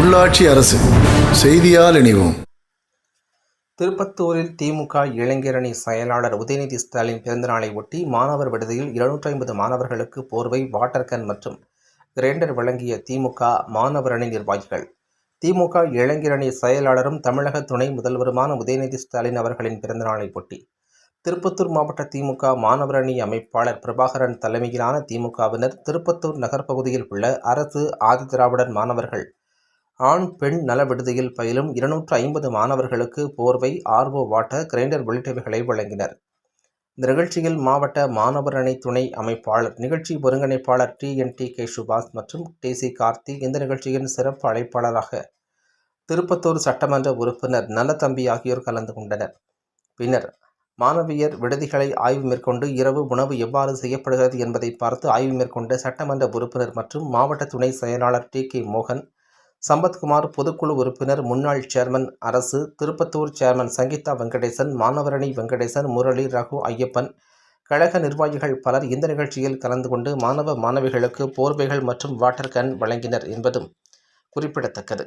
உள்ளாட்சி அரசு. செய்தியால் இணைவோம். திருப்பத்தூரில் திமுக இளைஞரணி செயலாளர் உதயநிதி ஸ்டாலின் பிறந்தநாளை ஒட்டி மாணவர் விடுதியில் இருநூற்றி ஐம்பது மாணவர்களுக்கு போர்வை வாட்டர் கேன் மற்றும் கிரைண்டர் வழங்கிய திமுக மாணவர் அணி நிர்வாகிகள். திமுக இளைஞரணி செயலாளரும் தமிழக துணை முதல்வருமான உதயநிதி ஸ்டாலின் அவர்களின் பிறந்தநாளை ஒட்டி திருப்பத்தூர் மாவட்ட திமுக மாணவரணி அமைப்பாளர் பிரபாகரன் தலைமையிலான திமுகவினர் திருப்பத்தூர் நகர்ப்பகுதியில் உள்ள அரசு ஆதிதிராவிடர் மாணவர்கள் ஆண் பெண் நல விடுதியில் பயிலும் இருநூற்று ஐம்பது மாணவர்களுக்கு போர்வை ஆர்வோ வாட்டர் கிரைண்டர் உள்ளிட்டவைகளை வழங்கினர். இந்த நிகழ்ச்சியில் மாவட்ட மாணவர் அணி துணை அமைப்பாளர் நிகழ்ச்சி ஒருங்கிணைப்பாளர் T N T K Subash மற்றும் டி சி கார்த்தி இந்த நிகழ்ச்சியின் சிறப்பு அழைப்பாளராக திருப்பத்தூர் சட்டமன்ற உறுப்பினர் நல்லதம்பி ஆகியோர் கலந்து கொண்டனர். பின்னர் மாணவியர் விடுதிகளை ஆய்வு மேற்கொண்டு இரவு உணவு எவ்வாறு செய்யப்படுகிறது என்பதை பார்த்து ஆய்வு மேற்கொண்ட சட்டமன்ற உறுப்பினர் மற்றும் மாவட்ட துணை செயலாளர் டி கே மோகன் சம்பத்குமார் பொதுக்குழு உறுப்பினர் முன்னாள் சேர்மன் அரசு திருப்பத்தூர் சேர்மன் சங்கீதா வெங்கடேசன் மாணவரணி வெங்கடேசன் முரளி ரகு ஐயப்பன் கழக நிர்வாகிகள் பலர் இந்த நிகழ்ச்சியில் கலந்து கொண்டு மாணவ மாணவிகளுக்கு போர்வைகள் மற்றும் வாட்டர் கேன் வழங்கினர் என்பதும் குறிப்பிடத்தக்கது.